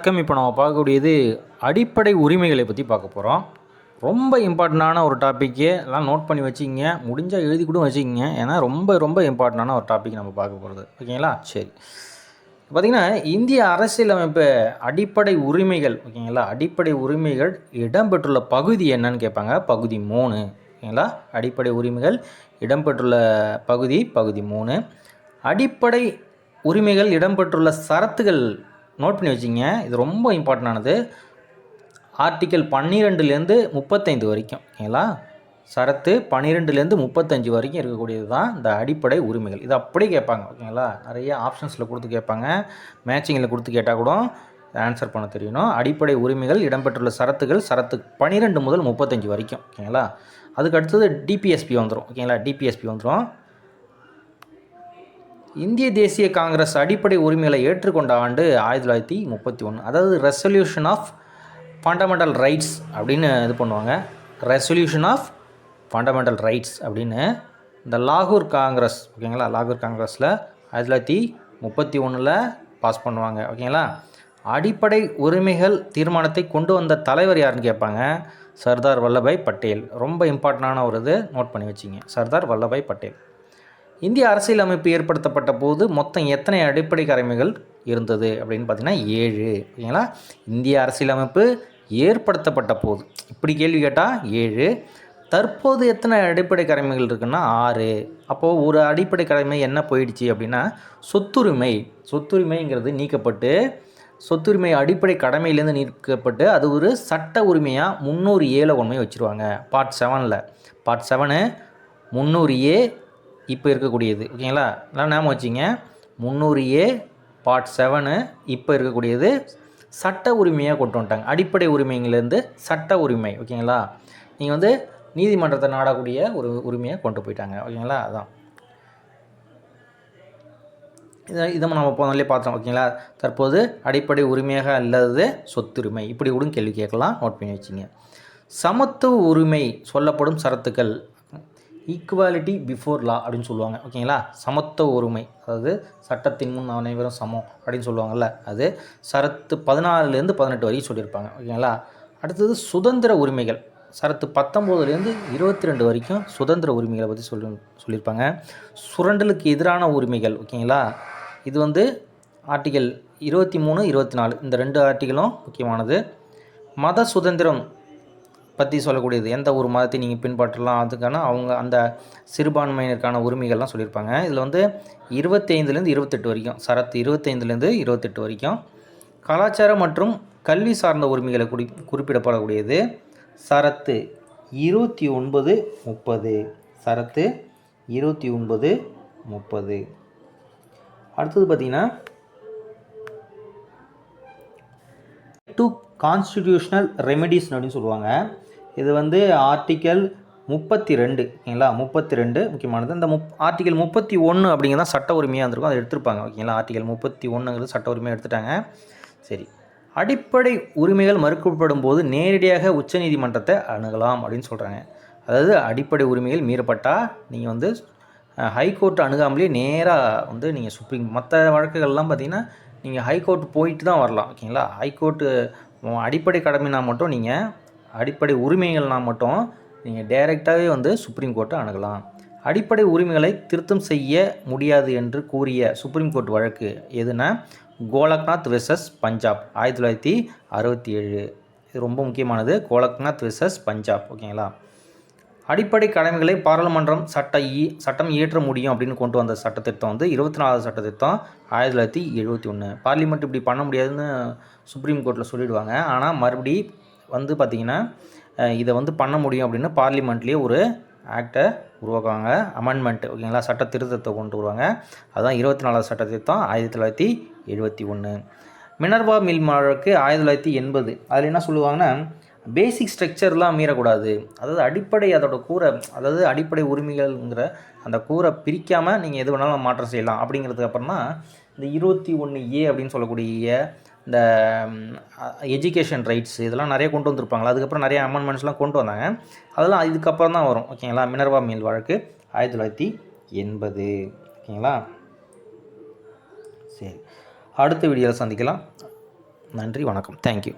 வணக்கம். இப்போ நம்ம பார்க்கக்கூடியது அடிப்படை உரிமைகளை பற்றி பார்க்க போகிறோம் ரொம்ப இம்பார்ட்டண்டான ஒரு டாப்பிக்கு எல்லாம் நோட் பண்ணி வச்சுக்கிங்க. முடிஞ்சால் எழுதி கூட வச்சுக்கிங்க. ஏன்னா ரொம்ப ரொம்ப இம்பார்ட்டண்டான ஒரு டாபிக் நம்ம பார்க்க போகிறது ஓகேங்களா? சரி. பார்த்திங்கன்னா இந்திய அரசியலமைப்பு அடிப்படை உரிமைகள் ஓகேங்களா? அடிப்படை உரிமைகள் இடம்பெற்றுள்ள பகுதி என்னன்னு கேட்பாங்க. பகுதி மூணு. ஓகேங்களா? அடிப்படை உரிமைகள் இடம்பெற்றுள்ள பகுதி பகுதி மூணு. அடிப்படை உரிமைகள் இடம்பெற்றுள்ள சரத்துகள் நோட் பண்ணி வச்சிங்க. இது ரொம்ப இம்பார்ட்டண்டானது ஆர்டிக்கல் பன்னிரெண்டுலேருந்து முப்பத்தைந்து வரைக்கும் ஓகேங்களா? சரத்து பன்னிரெண்டுலேருந்து முப்பத்தஞ்சு வரைக்கும் இருக்கக்கூடியது தான் இந்த அடிப்படை உரிமைகள். இது அப்படியே கேட்பாங்க ஓகேங்களா? நிறைய ஆப்ஷன்ஸில் கொடுத்து கேட்பாங்க. மேட்சிங்கில் கொடுத்து கேட்டால் கூட ஆன்சர் பண்ண தெரியணும் அடிப்படை உரிமைகள் இடம்பெற்றுள்ள சரத்துகள் சரத்து பன்னிரெண்டு முதல் முப்பத்தஞ்சு வரைக்கும் ஓகேங்களா? அதுக்கு அடுத்தது டிபிஎஸ்பி வந்துடும் ஓகேங்களா? டிபிஎஸ்பி வந்துடும் இந்திய தேசிய காங்கிரஸ் அடிப்படை உரிமைகளை ஏற்றுக்கொண்ட ஆண்டு ஆயிரத்தி தொள்ளாயிரத்தி முப்பத்தி ஒன்று. அதாவது ரெசல்யூஷன் ஆஃப் ஃபண்டமெண்டல் ரைட்ஸ் அப்படின்னு இது பண்ணுவாங்க. ரெசல்யூஷன் ஆஃப் ஃபண்டமெண்டல் ரைட்ஸ் அப்படின்னு இந்த லாகூர் காங்கிரஸ் ஓகேங்களா லாகூர் காங்கிரஸில் ஆயிரத்தி தொள்ளாயிரத்தி முப்பத்தி ஒன்றில் பாஸ் பண்ணுவாங்க ஓகேங்களா அடிப்படை உரிமைகள் தீர்மானத்தை கொண்டு வந்த தலைவர் யாருன்னு கேட்பாங்க? சர்தார் வல்லபாய் பட்டேல். ரொம்ப இம்பார்ட்டண்டான ஒரு இது நோட் பண்ணி வச்சிங்க. சர்தார் வல்லபாய் பட்டேல். இந்திய அரசியலமைப்பு ஏற்படுத்தப்பட்ட போது மொத்தம் எத்தனை அடிப்படை கடமைகள் இருந்தது அப்படின்னு பார்த்தீங்கன்னா ஏழு ஓகேங்களா? இந்திய அரசியலமைப்பு ஏற்படுத்தப்பட்ட போது இப்படி கேள்வி கேட்டால் ஏழு. தற்போது எத்தனை அடிப்படை கடமைகள் இருக்குன்னா ஆறு. அப்போது ஒரு அடிப்படை கடமை என்ன போயிடுச்சு அப்படின்னா சொத்துரிமை. சொத்துரிமைங்கிறது நீக்கப்பட்டு சொத்துரிமை அடிப்படை கடமையிலேருந்து நீக்கப்பட்டு அது ஒரு சட்ட உரிமையாக முந்நூறு ஏழை கொண்டு வச்சுருவாங்க. பார்ட் செவனில் பார்ட் செவனு முந்நூறு ஏ இப்போ இருக்கக்கூடியது ஓகேங்களா? எல்லாம் ஞாபகம் வச்சிங்க. முந்நூறு ஏ பார்ட் செவனு இப்போ இருக்கக்கூடியது. சட்ட உரிமையாக கொண்டு வந்துட்டாங்க. அடிப்படை உரிமைங்கலேருந்து சட்ட உரிமை ஓகேங்களா? நீங்கள் வந்து நீதிமன்றத்தை நாடக்கூடிய ஒரு உரிமையை கொண்டு போயிட்டாங்க ஓகேங்களா? அதான். இதை இதை நம்ம போனாலே பார்த்தோம் ஓகேங்களா? தற்போது அடிப்படை உரிமையாக அல்லது சொத்துரிமை. இப்படி கூட கேள்வி கேட்கலாம் நோட் பண்ணி வச்சுங்க. சமத்துவ உரிமை சொல்லப்படும் சரத்துக்கள் ஈக்குவாலிட்டி பிஃபோர் லா அப்படின்னு சொல்லுவாங்க. ஓகேங்களா சமத்துவ உரிமை. அதாவது சட்டத்தின் முன் அனைவரும் சமம் அப்படின்னு சொல்லுவாங்கள்ல அது சரத்து பதினாலுலேருந்து பதினெட்டு வரைக்கும் சொல்லியிருப்பாங்க. ஓகேங்களா அடுத்தது சுதந்திர உரிமைகள். சரத்து பத்தொம்போதுலேருந்து இருபத்தி ரெண்டு வரைக்கும் சுதந்திர உரிமைகளை பற்றி சொல்லி சொல்லியிருப்பாங்க. சுரண்டலுக்கு எதிரான உரிமைகள். ஓகேங்களா இது வந்து ஆர்டிகல் இருபத்தி மூணு இருபத்தி நாலு. இந்த ரெண்டு ஆர்டிகளும் முக்கியமானது. மத சுதந்திரம் பற்றி சொல்லக்கூடியது. எந்த ஒரு மதத்தை நீங்கள் பின்பற்றலாம் அதுக்கான அவங்க அந்த சிறுபான்மையினருக்கான உரிமைகள்லாம் சொல்லியிருப்பாங்க. இதில் வந்து இருபத்தைந்துலேருந்து இருபத்தெட்டு வரைக்கும் சரத்து இருபத்தைந்துலேருந்து இருபத்தெட்டு வரைக்கும் கலாச்சாரம் மற்றும் கல்வி சார்ந்த உரிமைகளை குறி குறிப்பிடப்படக்கூடியது. சரத்து இருபத்தி ஒன்பது முப்பது. சரத்து இருபத்தி ஒன்பது முப்பது. அடுத்தது பார்த்திங்கன்னா டு கான்ஸ்டிடியூஷனல் ரெமெடிஸ் அப்படின்னு சொல்லுவாங்க. இது வந்து ஆர்டிக்கல் முப்பத்தி ரெண்டு ஓகேங்களா? முப்பத்தி ரெண்டு முக்கியமானது. இந்த முப் ஆர்டிக்கல் முப்பத்தி ஒன்று அப்படிங்கிறது சட்ட உரிமையாக இருந்திருக்கும். அதை எடுத்திருப்பாங்க ஓகேங்களா? ஆர்டிக்கல் முப்பத்தி ஒன்றுங்கிறது சட்ட உரிமையாக எடுத்துட்டாங்க. சரி. அடிப்படை உரிமைகள் மறுக்கப்படும் போது நேரடியாக உச்சநீதிமன்றத்தை அணுகலாம் அப்படின்னு சொல்கிறாங்க அதாவது அடிப்படை உரிமைகள் மீறப்பட்டால் நீங்கள் வந்து ஹைகோர்ட் அணுகாமலே நேராக வந்து நீங்கள் சுப்ரீம் மற்ற வழக்குகள்லாம் பார்த்திங்கன்னா நீங்கள் ஹைகோர்ட் போயிட்டு தான் வரலாம் ஓகேங்களா? ஹைகோர்ட்டு அடிப்படை கடமைனா மட்டும் நீங்கள் அடிப்படை உரிமைகள்னால் மட்டும் நீங்கள் டைரெக்டாகவே வந்து சுப்ரீம் கோர்ட்டை அணுகலாம். அடிப்படை உரிமைகளை திருத்தம் செய்ய முடியாது என்று கூறிய சுப்ரீம் கோர்ட் வழக்கு எதுனா கோலக்நாத் வெர்சஸ் பஞ்சாப் ஆயிரத்தி தொள்ளாயிரத்தி அறுபத்தி ஏழு. இது ரொம்ப முக்கியமானது கோலக்நாத் வெர்சஸ் பஞ்சாப் ஓகேங்களா? அடிப்படை கடமைகளை பாராளுமன்றம் சட்ட இ சட்டம் இயற்ற முடியும் அப்படின்னு கொண்டு வந்த சட்டத்திட்டம் வந்து இருபத்தி நாலாவது சட்டத்திட்டம் ஆயிரத்தி தொள்ளாயிரத்தி எழுபத்தி ஒன்று பார்லிமெண்ட் இப்படி பண்ண முடியாதுன்னு சுப்ரீம் கோர்ட்டில் சொல்லிடுவாங்க. ஆனால் மறுபடி வந்து பார்த்திங்கன்னா இதை வந்து பண்ண முடியும் அப்படின்னு பார்லிமெண்ட்லேயே ஒரு ஆக்டை உருவாக்குவாங்க. அமெண்ட்மெண்ட் ஓகேங்களா? சட்ட திருத்தத்தை கொண்டு வருவாங்க. அதுதான் இருபத்தி நாலாவது சட்ட திருத்தம் ஆயிரத்தி தொள்ளாயிரத்தி எழுபத்தி ஒன்று மினர்வா மில் வழக்கு ஆயிரத்தி தொள்ளாயிரத்தி எண்பது. அதில் என்ன சொல்லுவாங்கன்னா பேசிக் ஸ்ட்ரக்சர்லாம் மீறக்கூடாது. அதாவது அடிப்படை அதோட கூரை அதாவது அடிப்படை உரிமைகள்ங்கிற அந்த கூரை பிரிக்காமல் நீங்கள் எது வேணாலும் மாற்றம் செய்யலாம். அப்படிங்கிறதுக்கு அப்புறம் தான் இந்த இருபத்தி ஒன்று ஏ அப்படின்னு சொல்லக்கூடிய இந்த எஜுகேஷன் ரைட்ஸ் இதெல்லாம் நிறைய கொண்டு வந்திருப்பாங்களா? அதுக்கப்புறம் நிறைய அமெண்ட்மெண்ட்ஸ்லாம் கொண்டு வந்தாங்க. அதெல்லாம் இதுக்கப்புறம் தான் வரும். ஓகேங்களா மினர்வா மீல் வழக்கு ஆயிரத்தி தொள்ளாயிரத்தி எண்பது. ஓகேங்களா சரி. அடுத்த வீடியோவில் சந்திக்கலாம். நன்றி வணக்கம். தேங்க்யூ